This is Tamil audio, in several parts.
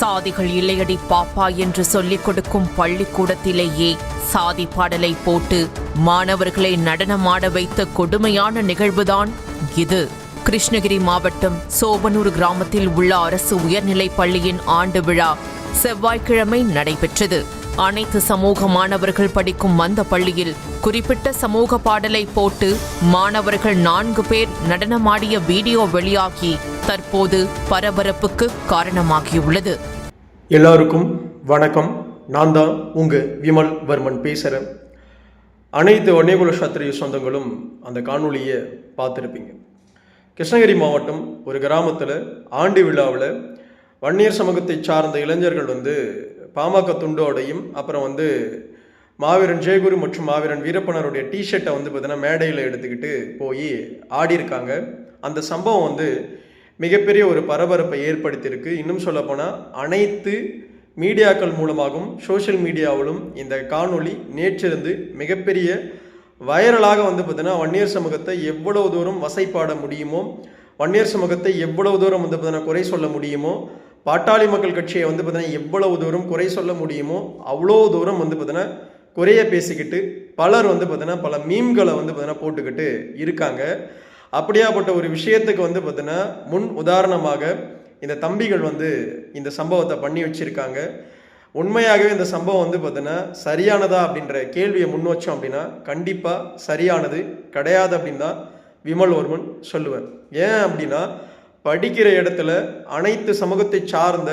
சாதிகள் இல்லையடி பாப்பா என்று சொல்லிக் கொடுக்கும் பள்ளிக்கூடத்திலேயே சாதி பாடலை போட்டு மாணவர்களை நடனமாட வைத்த கொடுமையான நிகழ்வுதான் இது. கிருஷ்ணகிரி மாவட்டம் சோபனூர் கிராமத்தில் உள்ள அரசு உயர்நிலைப் பள்ளியின் ஆண்டு விழா செவ்வாய்க்கிழமை நடைபெற்றது. அனைத்து சமூக மாணவர்கள் படிக்கும் அந்த பள்ளியில் குறிப்பிட்ட சமூக பாடலை போட்டு மாணவர்கள் நான்கு பேர் நடனமாடிய வீடியோ வெளியாகி தற்போது பரபரப்புக்கு காரணமாகியுள்ளது. எல்லாருக்கும் வணக்கம். நான் தான் உங்கள் விமல் வர்மன் பேசுகிறேன் அனைத்து வன்னியகுல சாத்திரிய சொந்தங்களும் அந்த காணொளியை பார்த்துருப்பீங்க. கிருஷ்ணகிரி மாவட்டம் ஒரு கிராமத்தில் ஆண்டு விழாவில் வன்னியர் சமூகத்தை சார்ந்த இளைஞர்கள் வந்து பாமக துண்டோடையும் அப்புறம் வந்து மாவீரன் ஜெயகுரு மற்றும் மாவீரன் வீரப்பனருடைய டிஷர்ட்டை வந்து பார்த்தீங்கன்னா மேடையில் எடுத்துக்கிட்டு போய் ஆடியிருக்காங்க. அந்த சம்பவம் வந்து மிகப்பெரிய ஒரு பரபரப்பை ஏற்படுத்தியிருக்கு. இன்னும் சொல்லப்போனால் அனைத்து மீடியாக்கள் மூலமாகவும் சோஷியல் மீடியாவிலும் இந்த காணொளி நேற்றிருந்து மிகப்பெரிய வைரலாக வந்து பார்த்தீங்கன்னா வன்னியர் சமூகத்தை எவ்வளவு தூரம் வசைப்பாட முடியுமோ வன்னியர் சமூகத்தை எவ்வளவு தூரம் வந்து பார்த்தீங்கன்னா குறை சொல்ல முடியுமோ பாட்டாளி மக்கள் கட்சியை வந்து பார்த்தீங்கன்னா எவ்வளவு தூரம் குறை சொல்ல முடியுமோ அவ்வளோ தூரம் வந்து பார்த்தீங்கன்னா குறைய பேசிக்கிட்டு பலர் வந்து பார்த்தீங்கன்னா பல மீம்களை வந்து பார்த்தீங்கன்னா போட்டுக்கிட்டு இருக்காங்க. அப்படியாப்பட்ட ஒரு விஷயத்துக்கு வந்து பார்த்தீங்கன்னா முன் உதாரணமாக இந்த தம்பிகள் வந்து இந்த சம்பவத்தை பண்ணி வச்சிருக்காங்க. உண்மையாகவே இந்த சம்பவம் வந்து பார்த்தீங்கன்னா சரியானதா அப்படின்ற கேள்வியை முன் வச்சோம் அப்படின்னா கண்டிப்பாக சரியானது கிடையாது அப்படின்னு தான் விமல் ஒருவன் சொல்லுவேன் ஏன் அப்படின்னா படிக்கிற இடத்துல அனைத்து சமூகத்தை சார்ந்த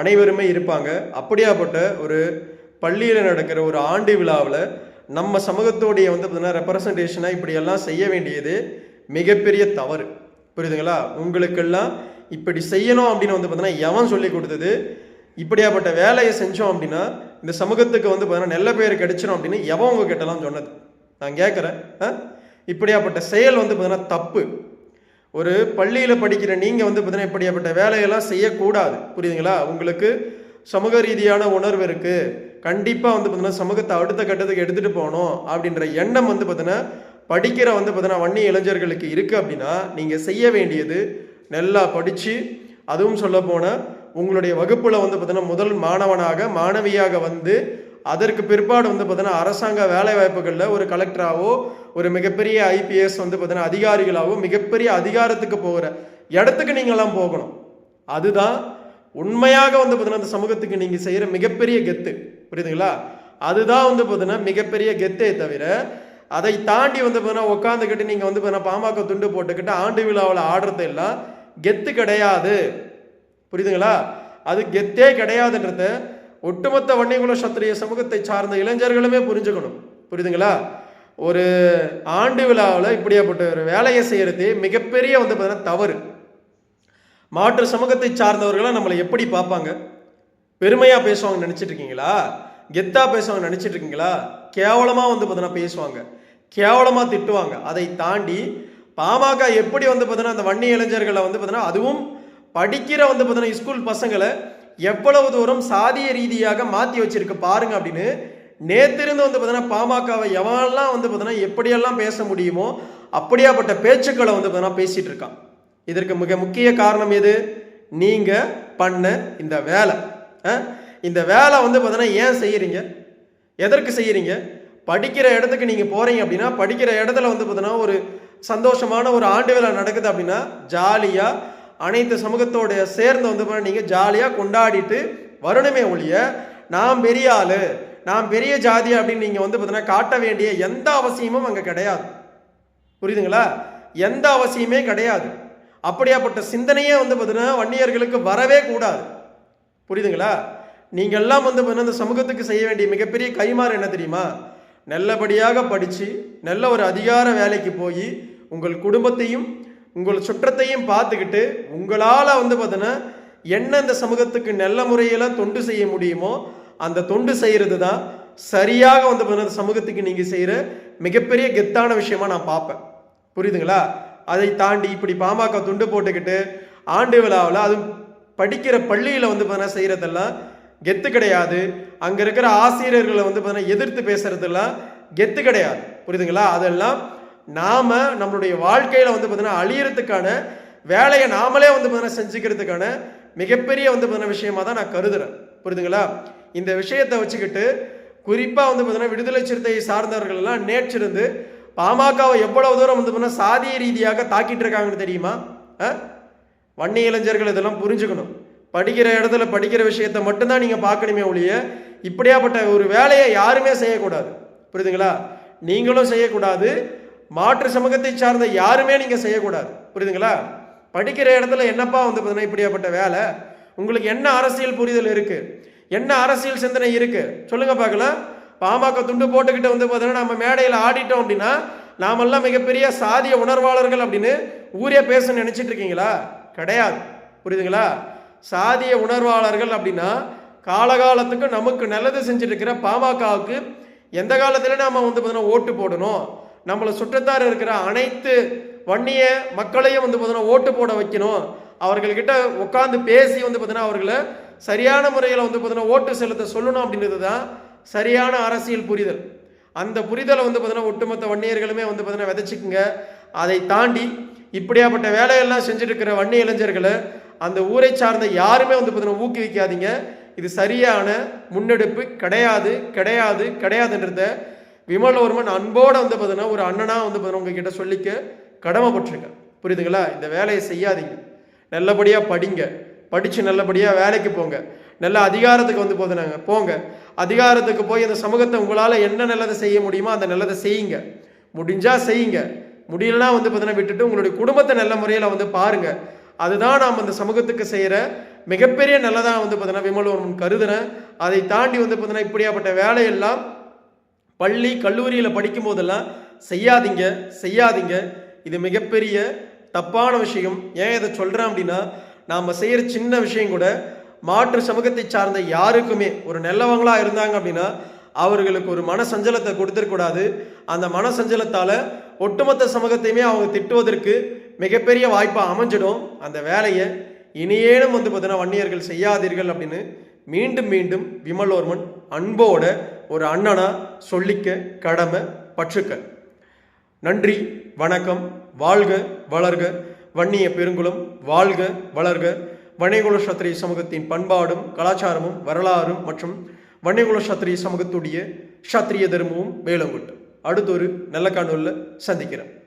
அனைவருமே இருப்பாங்க. அப்படியாப்பட்ட ஒரு பள்ளியில் நடக்கிற ஒரு ஆண்டு விழாவில் நம்ம சமூகத்தோடைய வந்து பார்த்தீங்கன்னா ரெப்ரசன்டேஷனாக இப்படியெல்லாம் செய்ய வேண்டியது மிகப்பெரிய தவறு. புரியுதுங்களா? உங்களுக்கெல்லாம் இப்படி செய்யணும் அப்படின்னு வந்து பார்த்தீங்கன்னா எவன் சொல்லி கொடுத்தது? இப்படியாப்பட்ட வேலையை செஞ்சோம் அப்படின்னா இந்த சமூகத்துக்கு வந்து பார்த்தீங்கன்னா நல்ல பேர் கிடைச்சிடும் அப்படின்னு எவன் உங்ககிட்டலாம் சொன்னது? நான் கேட்குறேன் இப்படியாப்பட்ட செயல் வந்து பார்த்தீங்கன்னா தப்பு. ஒரு பள்ளியில் படிக்கிற நீங்கள் வந்து பார்த்தீங்கன்னா இப்படியாப்பட்ட வேலையெல்லாம் செய்யக்கூடாது. புரியுதுங்களா? உங்களுக்கு சமூக ரீதியான உணர்வு இருக்குது கண்டிப்பாக வந்து பார்த்தீங்கன்னா சமூகத்தை அடுத்த கட்டத்துக்கு எடுத்துகிட்டு போகணும் அப்படின்ற எண்ணம் வந்து பார்த்தீங்கன்னா படிக்கிற வந்து பார்த்தீங்கன்னா வன்னி இளைஞர்களுக்கு இருக்குது அப்படின்னா நீங்கள் செய்ய வேண்டியது நல்லா படித்து அதுவும் சொல்ல போனால் உங்களுடைய வகுப்பில் வந்து பார்த்தீங்கன்னா முதல் மாணவனாக மாணவியாக வந்து அதற்கு பிற்பாடு வந்து பார்த்தீங்கன்னா அரசாங்க வேலை வாய்ப்புகளில் ஒரு கலெக்டராகவோ ஒரு மிகப்பெரிய ஐபிஎஸ் வந்து பார்த்தீங்கன்னா அதிகாரிகளாகவோ மிகப்பெரிய அதிகாரத்துக்கு போகிற இடத்துக்கு நீங்களாம் போகணும். அதுதான் உண்மையாக வந்து பார்த்தீங்கன்னா அந்த சமூகத்துக்கு நீங்கள் செய்கிற மிகப்பெரிய கெத்து. புரியுதுங்களா? அதுதான் வந்து பார்த்தீங்கன்னா மிகப்பெரிய கெத்தே தவிர அதை தாண்டி வந்து பார்த்தீங்கன்னா உட்காந்துக்கிட்டு நீங்கள் வந்து பார்த்தீங்கன்னா பாமக துண்டு போட்டுக்கிட்டு ஆண்டு விழாவில் ஆடுறது எல்லாம் கெத்து கிடையாது. புரியுதுங்களா? அது கெத்தே கிடையாதுன்றத ஒட்டுமொத்த வன்னியகுல சத்திரிய சமூகத்தை சார்ந்த இளைஞர்களுமே புரிஞ்சுக்கணும். புரியுதுங்களா? ஒரு ஆண்டு விழாவில் இப்படியாப்பட்ட ஒரு வேலையை செய்கிறது மிகப்பெரிய வந்து பார்த்தீங்கன்னா தவறு. மாற்று சமூகத்தை சார்ந்தவர்களாக நம்மளை எப்படி பார்ப்பாங்க? பெருமையாக பேசுவாங்க நினச்சிட்டு இருக்கீங்களா கெத்தாக பேசுவாங்க நினச்சிட்டு இருக்கீங்களா கேவலமாக வந்து பார்த்தீங்கன்னா பேசுவாங்க. கேவலமாக திட்டுவாங்க. அதை தாண்டி பாமக எப்படி வந்து பார்த்தீங்கன்னா அந்த வன்னி இளைஞர்களை வந்து பார்த்தீங்கன்னா அதுவும் படிக்கிற வந்து பார்த்தீங்கன்னா ஸ்கூல் பசங்களை எவ்வளவு தூரம் சாதிய ரீதியாக மாற்றி வச்சிருக்கு பாருங்க அப்படின்னு நேத்திருந்து வந்து பார்த்தீங்கன்னா பாமகவை எவன்லாம் வந்து பார்த்தீங்கன்னா எப்படியெல்லாம் பேச முடியுமோ அப்படியாப்பட்ட பேச்சுக்களை வந்து பார்த்தீங்கன்னா பேசிட்டு இருக்கான். இதற்கு மிக முக்கிய காரணம் எது? நீங்கள் பண்ண இந்த வேலை. இந்த வேலை வந்து பார்த்தீங்கன்னா ஏன் செய்கிறீங்க எதற்கு செய்கிறீங்க படிக்கிற இடத்துக்கு நீங்கள் போகிறீங்க அப்படின்னா படிக்கிற இடத்துல வந்து பார்த்தீங்கன்னா ஒரு சந்தோஷமான ஒரு ஆண்டு விழா நடக்குது அப்படின்னா ஜாலியாக அனைத்து சமூகத்தோடைய சேர்ந்து வந்து நீங்கள் ஜாலியாக கொண்டாடிட்டு வரணுமே ஒழிய நாம் பெரிய ஆள் நாம் பெரிய ஜாதி அப்படின்னு நீங்கள் வந்து பார்த்தீங்கன்னா காட்ட வேண்டிய எந்த அவசியமும் அங்கே கிடையாது. புரியுதுங்களா? எந்த அவசியமே கிடையாது. அப்படியாப்பட்ட சிந்தனையே வந்து பார்த்தீங்கன்னா வன்னியர்களுக்கு வரவே கூடாது. புரியுதுங்களா? நீங்கள் எல்லாம் வந்து பார்த்தீங்கன்னா இந்த சமூகத்துக்கு செய்ய வேண்டிய மிகப்பெரிய கைமாறு என்ன தெரியுமா? நல்லபடியாக படித்து நல்ல ஒரு அதிகார வேலைக்கு போய் உங்கள் குடும்பத்தையும் உங்கள் சுற்றத்தையும் பார்த்துக்கிட்டு உங்களால் வந்து பார்த்தீங்கன்னா என்ன இந்த சமூகத்துக்கு நல்ல முறையில் தொண்டு செய்ய முடியுமோ அந்த தொண்டு செய்கிறது தான் சரியாக வந்து பார்த்தீங்கன்னா சமூகத்துக்கு நீங்கள் செய்கிற மிகப்பெரிய கெத்தான விஷயமா நான் பார்ப்பேன். புரியுதுங்களா? அதை தாண்டி இப்படி பாமக துண்டு போட்டுக்கிட்டு ஆண்டு விழாவில் அதுவும் படிக்கிற பள்ளியில் வந்து பார்த்தீங்கன்னா செய்கிறதெல்லாம் கெத்து கிடையாது. அங்கே இருக்கிற ஆசிரியர்களை வந்து பார்த்தீங்கன்னா எதிர்த்து பேசுறதெல்லாம் கெத்து கிடையாது. புரியுதுங்களா? அதெல்லாம் நாம் நம்மளுடைய வாழ்க்கையில் வந்து பார்த்திங்கன்னா அழியறதுக்கான வேலையை நாமளே வந்து பார்த்திங்கன்னா செஞ்சுக்கிறதுக்கான மிகப்பெரிய வந்து பார்த்தீங்கன்னா விஷயமா தான் நான் கருதுகிறேன் புரியுதுங்களா? இந்த விஷயத்தை வச்சுக்கிட்டு குறிப்பாக வந்து பார்த்தீங்கன்னா விடுதலை சிறுத்தையை சார்ந்தவர்கள் எல்லாம் நேற்றிருந்து பாமகவை எவ்வளவு தூரம் வந்து பார்த்தீங்கன்னா சாதிய ரீதியாக தாக்கிட்டு இருக்காங்கன்னு தெரியுமா? ஆ? வன்னி இளைஞர்கள் இதெல்லாம் புரிஞ்சுக்கணும். படிக்கிற இடத்துல படிக்கிற விஷயத்தை மட்டும்தான் நீங்கள் பார்க்கணுமே ஒழிய இப்படியாப்பட்ட ஒரு வேலையை யாருமே செய்யக்கூடாது. புரியுதுங்களா? நீங்களும் செய்யக்கூடாது. மாற்று சமூகத்தை சார்ந்த யாருமே நீங்கள் செய்யக்கூடாது. புரியுதுங்களா? படிக்கிற இடத்துல என்னப்பா வந்து பார்த்தீங்கன்னா இப்படியாப்பட்ட வேலை? உங்களுக்கு என்ன அரசியல் புரிதல் இருக்குது என்ன அரசியல் சிந்தனை இருக்குது சொல்லுங்கள் பார்க்கலாம். பாமக துண்டு போட்டுக்கிட்டு வந்து பார்த்தீங்கன்னா நம்ம மேடையில் ஆடிட்டோம் அப்படின்னா நாமெல்லாம் மிகப்பெரிய சாதிய உணர்வாளர்கள் அப்படின்னு ஊரே பேச நினச்சிட்டு இருக்கீங்களா? கிடையாது. புரியுதுங்களா? சாதிய உணர்வாளர்கள் அப்படின்னா காலகாலத்துக்கு நமக்கு நல்லது செஞ்சுட்டு இருக்கிற பாமகவுக்கு எந்த காலத்தில் நாம் வந்து பார்த்தீங்கன்னா ஓட்டு போடணும். நம்மளை சுற்றத்தார் இருக்கிற அனைத்து வன்னிய மக்களையும் வந்து பார்த்தீங்கன்னா ஓட்டு போட வைக்கணும். அவர்கள்கிட்ட உட்காந்து பேசி வந்து பார்த்தீங்கன்னா அவர்களை சரியான முறையில் வந்து பார்த்தீங்கன்னா ஓட்டு செலுத்த சொல்லணும் அப்படின்றது தான் சரியான அரசியல் புரிதல். அந்த புரிதலை வந்து பார்த்தீங்கன்னா ஒட்டுமொத்த வன்னியர்களுமே வந்து பார்த்தீங்கன்னா விதைச்சிக்குங்க. அதை தாண்டி இப்படியாப்பட்ட வேலையெல்லாம் செஞ்சுட்டு இருக்கிற வன்னி இளைஞர்களை அந்த ஊரை சார்ந்த யாருமே வந்து பார்த்தீங்கன்னா ஊக்குவிக்காதீங்க. இது சரியான முன்னெடுப்பு கிடையாது கிடையாது கிடையாதுன்றத விமலவர்மன் அன்போடு வந்து பார்த்தீங்கன்னா ஒரு அண்ணனாக வந்து பார்த்தீங்கன்னா உங்ககிட்ட சொல்லிக்க கடமைப்பட்டிருக்கேன். புரியுதுங்களா? இந்த வேலையை செய்யாதீங்க. நல்லபடியாக படிங்க. படித்து நல்லபடியாக வேலைக்கு போங்க. நல்ல அதிகாரத்துக்கு வந்து போதுனாங்க போங்க. அதிகாரத்துக்கு போய் அந்த சமூகத்தை உங்களால் என்ன நல்லதை செய்ய முடியுமோ அந்த நல்லதை செய்யுங்க. முடிஞ்சால் செய்யுங்க. முடியலனா வந்து பார்த்தீங்கன்னா விட்டுட்டு உங்களுடைய குடும்பத்தை நல்ல முறையில் வந்து பாருங்கள் அதுதான் நாம் அந்த சமூகத்துக்கு செய்கிற மிகப்பெரிய நல்லதாக வந்து பார்த்தீங்கன்னா விமலவர்மன் கருதுனேன் அதை தாண்டி வந்து பார்த்தீங்கன்னா இப்படியாப்பட்ட வேலையெல்லாம் பள்ளி கல்லூரியில் படிக்கும் போதெல்லாம் செய்யாதீங்க செய்யாதீங்க. இது மிகப்பெரிய தப்பான விஷயம். ஏன் இதை சொல்கிறேன் அப்படின்னா நாம் செய்கிற சின்ன விஷயம் கூட மாற்று சமூகத்தை சார்ந்த யாருக்குமே ஒரு நல்லவங்களாக இருந்தாங்க அப்படின்னா அவர்களுக்கு ஒரு மன சஞ்சலத்தை கொடுத்துடக்கூடாது அந்த மன சஞ்சலத்தால் ஒட்டுமொத்த சமூகத்தையுமே அவங்க திட்டுவதற்கு மிகப்பெரிய வாய்ப்பாக அமைஞ்சிடும். அந்த வேலையை இனியேனும் வந்து பார்த்தீங்கன்னா வன்னியர்கள் செய்யாதீர்கள் அப்படின்னு மீண்டும் மீண்டும் விமலோர்மன் அன்போட ஒரு அண்ணனா சொல்லிக்க கடமை பற்றுக்க. நன்றி வணக்கம் வாழ்க வளர்க. வன்னிய பெருங்குளம் வாழ்க வளர்க. வன்னியகுல சத்திரிய சமூகத்தின் பண்பாடும் கலாச்சாரமும் வரலாறும் மற்றும் வன்னியகுல சத்திரிய சமூகத்துடைய சத்திரிய தர்மமும் வேலங்குட்டு. அடுத்த ஒரு நல்ல காணொலியில் சந்திக்கிறேன்.